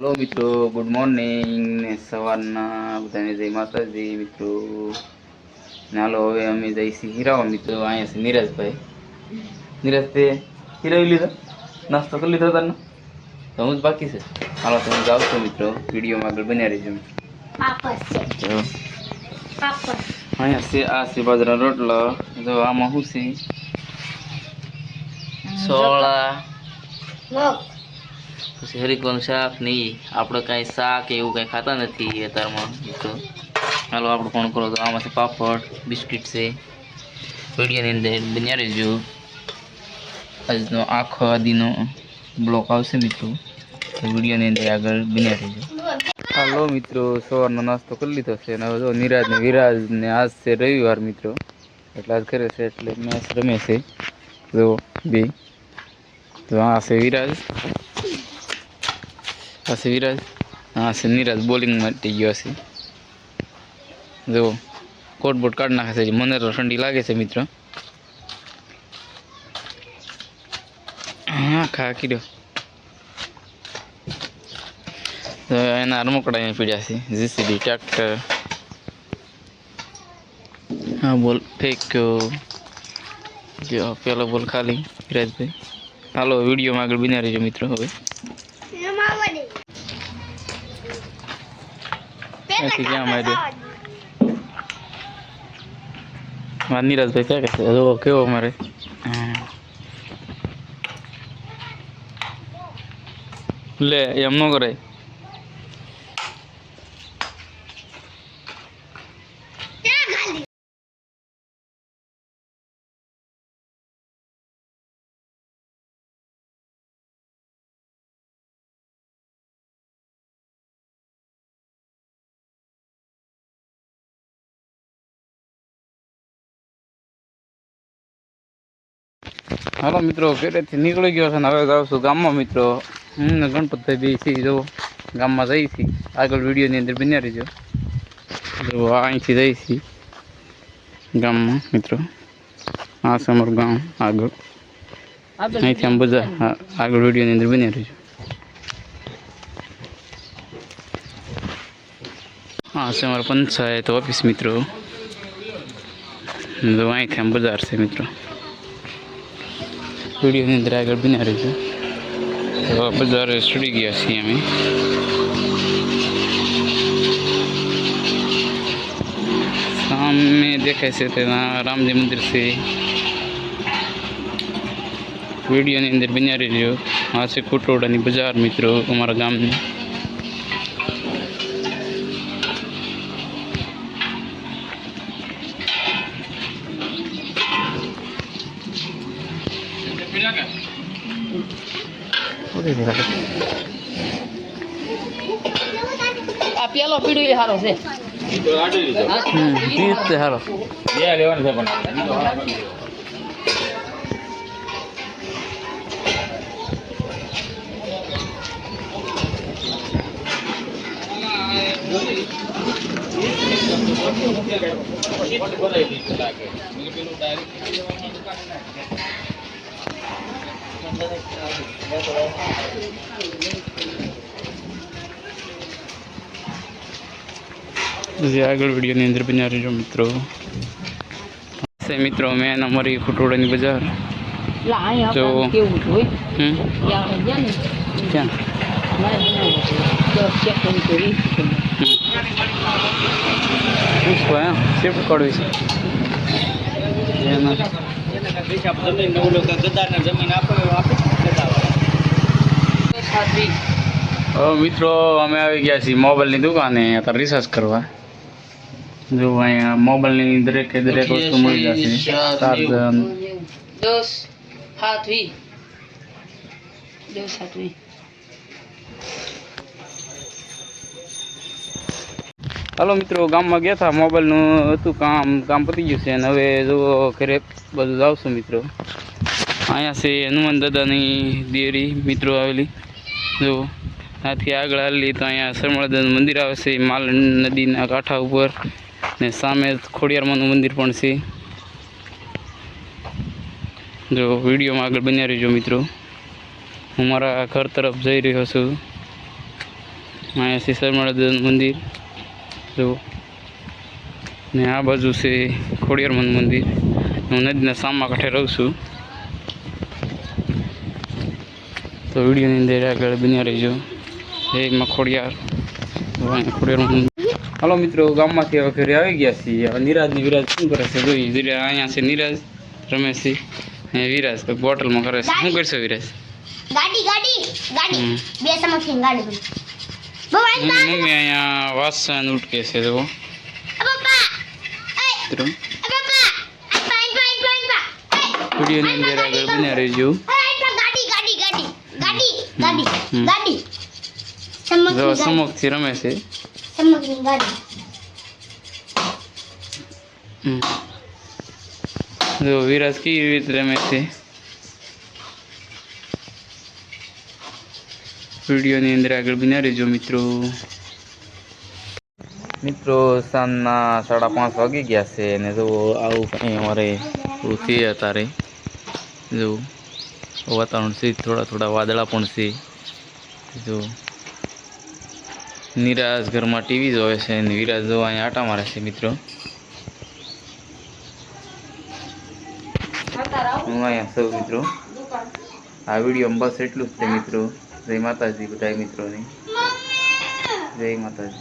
Hello મિત્રો good morning ને સવારના બધાને જય માતાજી મિત્રો. હાલો હવે અમે જઈશું હીરાવા મિત્રો. અહીંયા છે નીરજભાઈ. નીરજ તે હીરાવી લીધા? નાસ્તો કરી લીધો તને તો હું જ બાકી છે. હાલો તમે જાઓ છો મિત્રો. વિડીયોમાં આગળ બન્યા રહીજો અહીંયા છે આ છે બાજરા રોટલો. જો આમાં શું છે? સોળા. પછી હરિકોનું શાક નહીં આપણે કાંઈ શાક એવું કાંઈ ખાતા નથી અત્યારમાં. તો હાલો આપણે ફોન કરો તો આમાં છે પાપડ, બિસ્કિટ છે. વિડીયોની અંદર બન્યા રહેજો. આજનો આખો આદિનો બ્લોક આવશે મિત્રો. તો વિડીયોની અંદર આગળ બન્યા રહેજો. હાલો મિત્રો, સવારનો નાસ્તો કરી લીધો છે અને હવે નિરાજ ને વિરાજ ને આજ છે રવિવાર મિત્રો. એટલે આજ કરે છે એટલે મેચ રમે છે. જો બે. તો આ છે વિરાજ. આ છે વિરાજ, હા છે નિરાજ બોલિંગ માટે ગયો છે. જો કોટ બોટ કાઢી નાખે છે મને ઠંડી લાગે છે, મિત્ર. હા, ખા, કીધો. તો એના રમકડા અહીં પીડ્યા છે. JCB, tractor. હા, બોલ ફેંક્યો પેલો બોલ ખાલી, વિરાજભાઈ. હાલો, વિડીયોમાં આગળ બિના રહેજો, મિત્રો, હવે. ત્યાંથી ક્યાં માંડ્યો મારા નીરજભાઈ ક્યાં કહેશે જો કેવો મારે. લે એમ ન કરાય હાલો મિત્રો ઘરેથી નીકળી ગયો છે ને હવે જાઉં છું ગામમાં મિત્રો. હું ગણપત બે છીએ જો ગામમાં જઈ છીએ આગળ વિડીયોની અંદર બન્યા રહીજો. જો આ અહીંથી જઈ છીએ ગામમાં મિત્રો. આ છે અમારું ગામ આગળ. અહીંથી આમ હા, આગળ વિડીયોની અંદર બન્યા રહીજો. હા છે અમારા પંચાયત ઓફિસ મિત્રો. અહીંથી આમ બજાર છે મિત્રો. વિડીયોની અંદર આગળ બન્યા રહીશું તો બજાર ચડી ગયા છીએ અમે. સામે દેખાય છે તેના રામજી મંદિર છે. વિડીયોની અંદર બન્યા રહેજો. આ છે કુટોડાની બજાર મિત્રો અમારા ગામની. આ પેલો પીડી એ સારો છે. હમ ઈ જ તે હારો. જે આગળ વિડીયોની અંદર બન્યા રહેજો મિત્રો. છે મિત્રો મેન અમારી ફૂટોડાની બજાર. જો. આપણે કેવું હોય? હમ? ત્યાં આપણે ગયા ને ક્યાં જમીન આપણે વીસ. હવે મિત્રો અમે આવી ગયા છીએ મોબાઈલની દુકાને અત્યારે રિસર્ચ કરવા. જો અહીંયા મોબાઈલની દરેકે દરેક વસ્તુ મળી જશે. ચાર્જર દસ સાત વીસ દસ સાત વીસ હાલો મિત્રો ગામમાં ગયા હતા મોબાઈલનું હતું કામ કામ પતી ગયું છે અને હવે જો ઘરે બધું આવશું મિત્રો. અહીંયા છે હનુમાન દાદાની દેરી મિત્રો આવેલી. જો, ત્યાંથી આગળ હાલી તો અહીંયા સરમળદાનું મંદિર આવે છે, માલ નદીના કાંઠા ઉપર. ને સામે ખોડિયારમાનું મંદિર પણ છે. જો, વિડીયોમાં આગળ બન્યા રહેજો મિત્રો. હું મારા ઘર તરફ જઈ રહ્યો છું. અહીંયા છે મહાદેવનું મંદિર. જો, ને આ બાજુ છે ખોડિયારમાનું મંદિર. હું નદીના સામા કાંઠે રહું છું. તો વિડીયોની અંદર આગળ બન્યા રહીજો. જય ખોડિયાર. ખોડિયાર હલો હાલો મિત્રો ગામમાંથી હવે ઘરે આવી ગયા છીએ. હવે નિરાજની વિરાજ શું કરે છે જોઈએ. ધીરે અહીંયા છે નિરાજ રમેશ છે. અહીંયા વિરાજ તો બોટલમાં કરે છે. શું કરશો વિરાજ? ગાડી ગાડી ગાડી. બે સમક્ષ ગાડી બની બહુ આઈ મમ્મી મમ્મી અહીંયા વાસણ ઉટકે છે તો પપ્પા મિત્રો. વિડીયોની અંદર આગળ બન્યા રહેજો. ગાડી ગાડી ગાડી ગાડી ગાડી હમ. ગાડી. જો સમક્ષ સમુખથી રમે છે. જો વિરાજ કેવી રીતે રમે છે? વિડીયોની અંદર આગળ બન્યા રહેજો મિત્રો. મિત્રો સાંજના સાડા પાંચ વાગી ગયા છે અને જો આવું કંઈ અમારે છે અત્યારે? જો, વાતાવરણ છે, થોડા થોડા વાદળા પણ છે. જો નિરાજ ઘરમાં ટીવી જોવે છે અને વિરાજ જો અહીંયા આટા મારે છે, મિત્રો. હું અહીંયા સૌ મિત્રો. આ વીડિયો બસ એટલું જ છે, મિત્રો. જય માતાજી બધા મિત્રોને. જય માતાજી.